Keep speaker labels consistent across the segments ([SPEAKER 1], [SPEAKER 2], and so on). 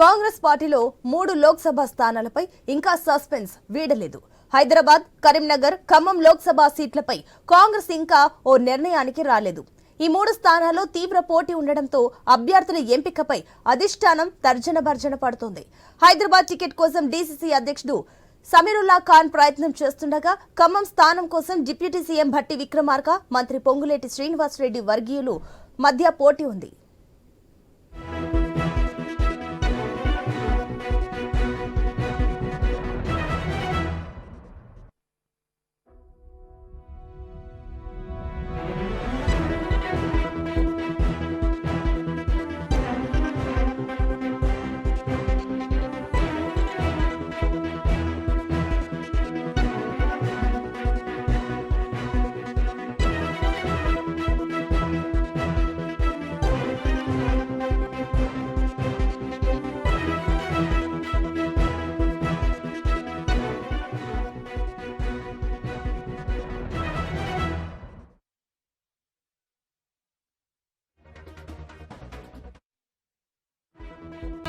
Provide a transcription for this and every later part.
[SPEAKER 1] కాంగ్రెస్ పార్టీలో మూడు లోక్సభ స్థానాలపై ఇంకా సస్పెన్స్ వీడలేదు. హైదరాబాద్ కరీంనగర్ ఖమ్మం లోక్సభ సీట్లపై కాంగ్రెస్ ఇంకా ఓ నిర్ణయానికి రాలేదు. ఈ మూడు స్థానాల్లో తీవ్ర పోటీ ఉండడంతో అభ్యర్థుల ఎంపికపై అధిష్టానం తర్జన భర్జన పడుతోంది. హైదరాబాద్ టికెట్ కోసం డీసీసీ అధ్యక్షుడు సమీరుల్లా ఖాన్ ప్రయత్నం చేస్తుండగా ఖమ్మం స్థానం కోసం డిప్యూటీ సీఎం భట్టి విక్రమార్క మంత్రి పొంగులేటి శ్రీనివాసరెడ్డి వర్గీయులు మధ్య పోటీ ఉంది.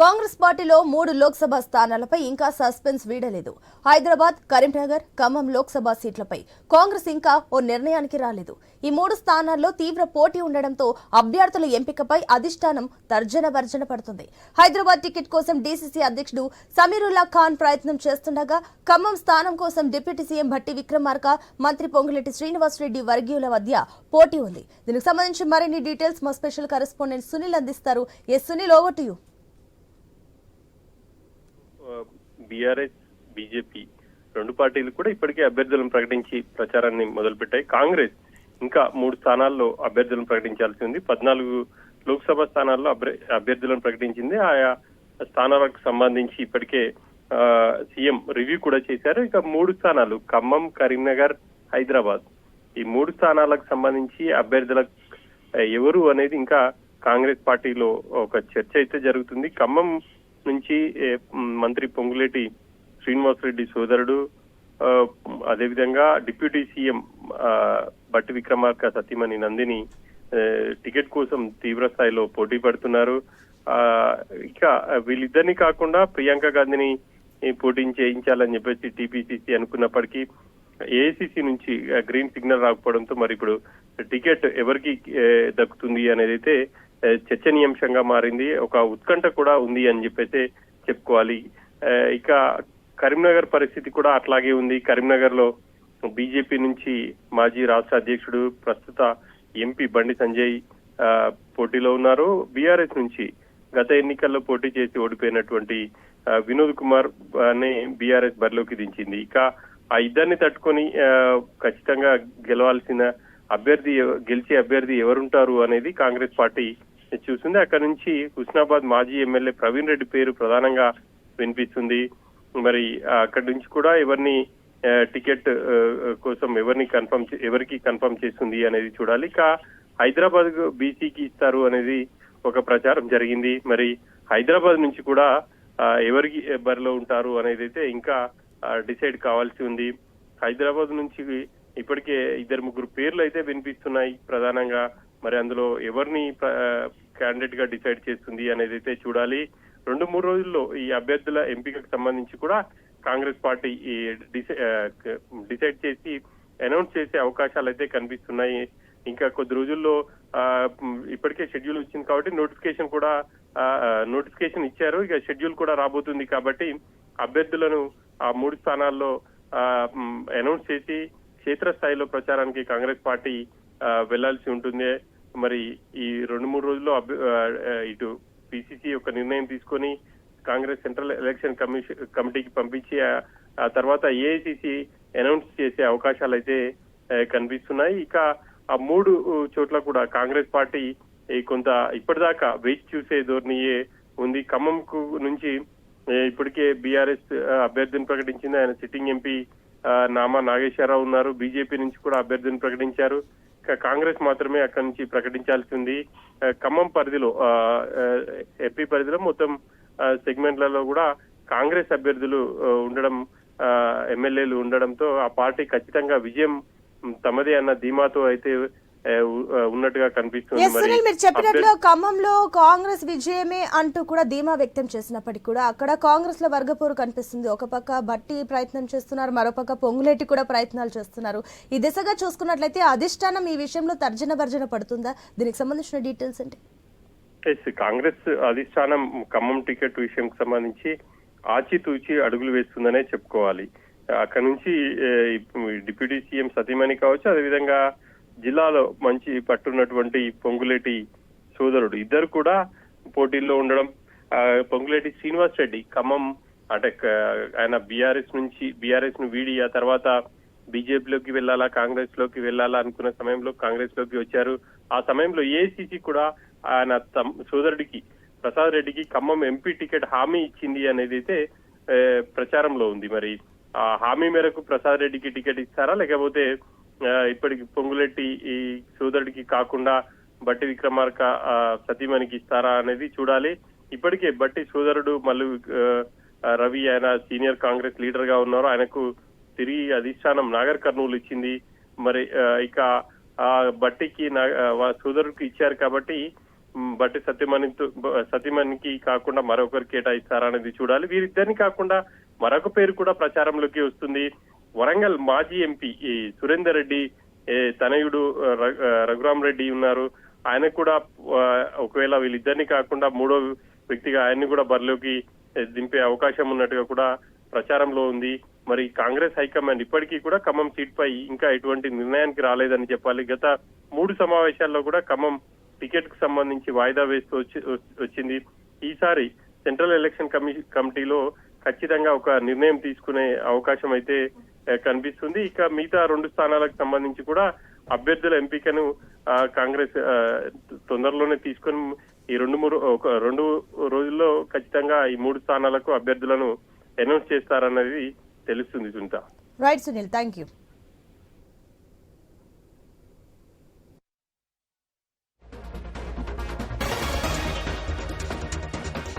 [SPEAKER 1] Congress పార్టీలో మూడు లోక్సభ స్థానాలపై ఇంకా సస్పెన్స్ వీడలేదు. హైదరాబాద్ కరీంనగర్ ఖమ్మం లోక్సభ సీట్లపై కాంగ్రెస్ ఇంకా ఓ నిర్ణయానికి రాలేదు. ఈ మూడు స్థానాల్లో తీవ్ర పోటీ ఉండడంతో అభ్యర్థుల ఎంపికపై అధిష్టానం తర్జన భర్జన పడుతుంది. హైదరాబాద్ టికెట్ కోసం డీసీసీ అధ్యక్షుడు సమీరుల్లా ఖాన్ ప్రయత్నం చేస్తుండగా ఖమ్మం స్థానం కోసం డిప్యూటీ సీఎం భట్టి విక్రమార్క మంత్రి పొంగులేటి శ్రీనివాసరెడ్డి వర్గీయుల మధ్య పోటీ ఉంది. దీనికి సంబంధించి మరిన్ని డీటెయిల్స్ మా స్పెషల్ కరెస్పాండెంట్ సునీల్ అందిస్తారు. Yes Sunil over to you
[SPEAKER 2] BRS BJP రెండు పార్టీలు కూడా ఇప్పటికే అభ్యర్థులను ప్రకటించి ప్రచారాన్ని మొదలుపెట్టాయి. కాంగ్రెస్ ఇంకా మూడు స్థానాల్లో అభ్యర్థులను ప్రకటించాల్సి ఉంది. పద్నాలుగు లోక్సభ స్థానాల్లో అభ్యర్థులను ప్రకటించింది. ఆయా స్థానాలకు సంబంధించి ఇప్పటికే ఆ, సీఎం రివ్యూ కూడా చేశారు. ఇక మూడు స్థానాలు ఖమ్మం కరీంనగర్ హైదరాబాద్. ఈ మూడు స్థానాలకు సంబంధించి అభ్యర్థుల ఎవరు అనేది ఇంకా కాంగ్రెస్ పార్టీలో ఒక చర్చ అయితే జరుగుతుంది. ఖమ్మం నుంచి మంత్రి పొంగులేటి శ్రీనివాసరెడ్డి సోదరుడు ఆ, అదేవిధంగా డిప్యూటీ సీఎం ఆ, బట్టి విక్రమార్క సతీమణి నందిని టికెట్ కోసం తీవ్ర స్థాయిలో పోటీ పడుతున్నారు. ఆ, ఇక వీళ్ళిద్దరిని కాకుండా ప్రియాంక గాంధీని పోటీ చేయించాలని చెప్పేసి టీపీసీసీ అనుకున్నప్పటికీ ఏసీసీ నుంచి గ్రీన్ సిగ్నల్ రాకపోవడంతో మరి ఇప్పుడు టికెట్ ఎవరికి దక్కుతుంది అనేది అయితే చర్చనీయాంశంగా మారింది. ఒక ఉత్కంఠ కూడా ఉంది అని చెప్పేసి చెప్పుకోవాలి. ఇక కరీంనగర్ పరిస్థితి కూడా అట్లాగే ఉంది. కరీంనగర్లో బీజేపీ నుంచి మాజీ రాష్ట్ర అధ్యక్షుడు ప్రస్తుత ఎంపీ బండి సంజయ్ పోటీలో ఉన్నారు. బీఆర్ఎస్ నుంచి గత ఎన్నికల్లో పోటీ చేసి ఓడిపోయినటువంటి వినోద్ కుమార్ని బీఆర్ఎస్ బరిలోకి దించింది. ఇక ఆ ఇద్దరిని తట్టుకొని ఖచ్చితంగా గెలవాల్సిన అభ్యర్థి గెలిచే అభ్యర్థి ఎవరుంటారు అనేది కాంగ్రెస్ పార్టీ చూస్తుంది. అక్కడ నుంచి హుస్నాబాద్ మాజీ ఎమ్మెల్యే ప్రవీణ్ రెడ్డి పేరు ప్రధానంగా వినిపిస్తుంది. మరి అక్కడి నుంచి కూడా ఎవరిని టికెట్ కోసం ఎవరిని కన్ఫర్మ్ చే- ఎవరికి కన్ఫర్మ్ చేస్తుంది అనేది చూడాలి. ఇక హైదరాబాద్ బీసీకి ఇస్తారు అనేది ఒక ప్రచారం జరిగింది. మరి హైదరాబాద్ నుంచి కూడా ఎవరికి బరిలో ఉంటారు అనేది అయితే ఇంకా డిసైడ్ కావాల్సి ఉంది. హైదరాబాద్ నుంచి ఇప్పటికే ఇద్దరు ముగ్గురు పేర్లు అయితే వినిపిస్తున్నాయి ప్రధానంగా. మరి అందులో ఎవరిని క్యాండిడేట్గా డిసైడ్ చేస్తుంది అనేది అయితే చూడాలి. రెండు మూడు రోజుల్లో ఈ అభ్యర్థుల ఎంపికకు సంబంధించి కూడా కాంగ్రెస్ పార్టీ ఈ డిసై- డిసైడ్ చేసి అనౌన్స్ చేసే అవకాశాలు అయితే కనిపిస్తున్నాయి. ఇంకా కొద్ది రోజుల్లో ఇప్పటికే షెడ్యూల్ వచ్చింది కాబట్టి నోటిఫికేషన్ కూడా నోటిఫికేషన్ ఇచ్చారు. ఇక షెడ్యూల్ కూడా రాబోతుంది కాబట్టి అభ్యర్థులను ఆ మూడు స్థానాల్లో అనౌన్స్ చేసి క్షేత్రస్థాయిలో ప్రచారానికి కాంగ్రెస్ పార్టీ వెళ్ళాల్సి ఉంటుంది. మరి ఈ రెండు మూడు రోజుల్లో ఇటు పిసిసి యొక్క నిర్ణయం తీసుకొని కాంగ్రెస్ సెంట్రల్ ఎలక్షన్ కమిషన్ కమిటీకి పంపించి ఆ- తర్వాత ఏఐసిసి అనౌన్స్ చేసే అవకాశాలు అయితే కనిపిస్తున్నాయి. ఇక ఆ మూడు చోట్ల కూడా కాంగ్రెస్ పార్టీ కొంత ఇప్పటిదాకా వేచి చూసే ధోరణియే ఉంది. ఖమ్మంకు నుంచి ఇప్పటికే బీఆర్ఎస్ అభ్యర్థిని ప్రకటించింది. ఆయన సిట్టింగ్ ఎంపీ నామా నాగేశ్వరరావు ఉన్నారు. బీజేపీ నుంచి కూడా అభ్యర్థిని ప్రకటించారు. కాంగ్రెస్ మాత్రమే అక్కడి నుంచి ప్రకటించాల్సి ఉంది. ఖమ్మం పరిధిలో ఆ, పరిధిలో మొత్తం సెగ్మెంట్లలో కూడా కాంగ్రెస్ అభ్యర్థులు ఉండడం ఆ, ఎమ్మెల్యేలు ఉండడంతో ఆ పార్టీ ఖచ్చితంగా విజయం తమదే అన్న ధీమాతో అయితే ఉన్నట్టుగా కనిపిస్తుంది
[SPEAKER 1] మీరు చెప్పినట్లు ఖమ్మంలో కాంగ్రెస్ విజయమే అంటూ కూడా ధీమా వ్యక్తం చేసినప్పటికీ కూడా అక్కడ కాంగ్రెస్లో వర్గపోరు కనిపిస్తుంది. ఒక పక్క బట్టి ప్రయత్నం చేస్తున్నారు మరోపక్క పొంగులేటి కూడా ప్రయత్నాలు చేస్తున్నారు. ఈ దిశగా చూసుకున్నట్లయితే అధిష్టానం ఈ విషయంలో తర్జన భర్జన పడుతుందా? దీనికి సంబంధించిన డీటెయిల్స్ ఏంటి?
[SPEAKER 2] ఎస్ కాంగ్రెస్ అధిష్టానం ఖమ్మం టికెట్ విషయంకి సంబంధించి ఆచితూచి అడుగులు వేస్తుందనే చెప్పుకోవాలి. అక్కడ నుంచి డిప్యూటీ సీఎం సతీమణి కావచ్చు అదేవిధంగా జిల్లాలో మంచి పట్టున్నటువంటి పొంగులేటి సోదరుడు. ఇద్దరు కూడా పోటీల్లో ఉండడం ఆ, పొంగులేటి శ్రీనివాస్ రెడ్డి ఖమ్మం అంటే ఆయన బీఆర్ఎస్ నుంచి బీఆర్ఎస్ను వీడి ఆ తర్వాత బీజేపీలోకి వెళ్ళాలా కాంగ్రెస్లోకి వెళ్ళాలా అనుకున్న సమయంలో కాంగ్రెస్లోకి వచ్చారు. ఆ సమయంలో ఏసీసీ కూడా ఆయన సోదరుడికి ప్రసాద్ రెడ్డికి ఖమ్మం ఎంపీ టికెట్ హామీ ఇచ్చింది అనేది అయితే ప్రచారంలో ఉంది. మరి ఆ హామీ మేరకు ప్రసాద్ రెడ్డికి టికెట్ ఇస్తారా లేకపోతే ఇప్పటికి పొంగులెట్టి ఈ సోదరుడికి కాకుండా బట్టి విక్రమార్క ఆ, సతీమణికి ఇస్తారా అనేది చూడాలి. ఇప్పటికే బట్టి సోదరుడు మల్లు రవి ఆయన సీనియర్ కాంగ్రెస్ లీడర్గా ఉన్నారు. ఆయనకు తిరిగి అధిష్టానం నాగర్ కర్నూలు ఇచ్చింది. మరి ఇక ఆ బట్టికి నా- సోదరుడికి ఇచ్చారు కాబట్టి బట్టి సత్యమణి సత్యమణికి కాకుండా మరొకరు కేటాయిస్తారా అనేది చూడాలి. వీరిద్దరిని కాకుండా మరొక పేరు కూడా ప్రచారంలోకి వస్తుంది. వరంగల్ మాజీ ఎంపీ ఈ సురేందర్ రెడ్డి తనయుడు రఘురామ్ రెడ్డి ఉన్నారు. ఆయన కూడా ఒకవేళ వీళ్ళిద్దరిని కాకుండా మూడో వ్యక్తిగా ఆయన్ని కూడా బరిలోకి దింపే అవకాశం ఉన్నట్టుగా కూడా ప్రచారంలో ఉంది. మరి కాంగ్రెస్ హైకమాండ్ ఇప్పటికీ కూడా ఖమ్మం సీట్ పై ఇంకా ఎటువంటి నిర్ణయానికి రాలేదని చెప్పాలి. గత మూడు సమావేశాల్లో కూడా ఖమ్మం టికెట్కు సంబంధించి వాయిదా వేస్తూ వచ్చి- వచ్చింది. ఈసారి సెంట్రల్ ఎలక్షన్ కమి కమిటీలో ఖచ్చితంగా ఒక నిర్ణయం తీసుకునే అవకాశం అయితే కనిపిస్తుంది. ఇక మిగతా రెండు స్థానాలకు సంబంధించి కూడా అభ్యర్థుల ఎంపికను కాంగ్రెస్ తొందరలోనే తీసుకొని ఈ రెండు మూడు ఒక రెండు రోజుల్లో ఖచ్చితంగా ఈ మూడు స్థానాలకు అభ్యర్థులను అనౌన్స్ చేస్తారన్నది తెలుస్తుంది Sunitha.
[SPEAKER 1] Right Sunil thank you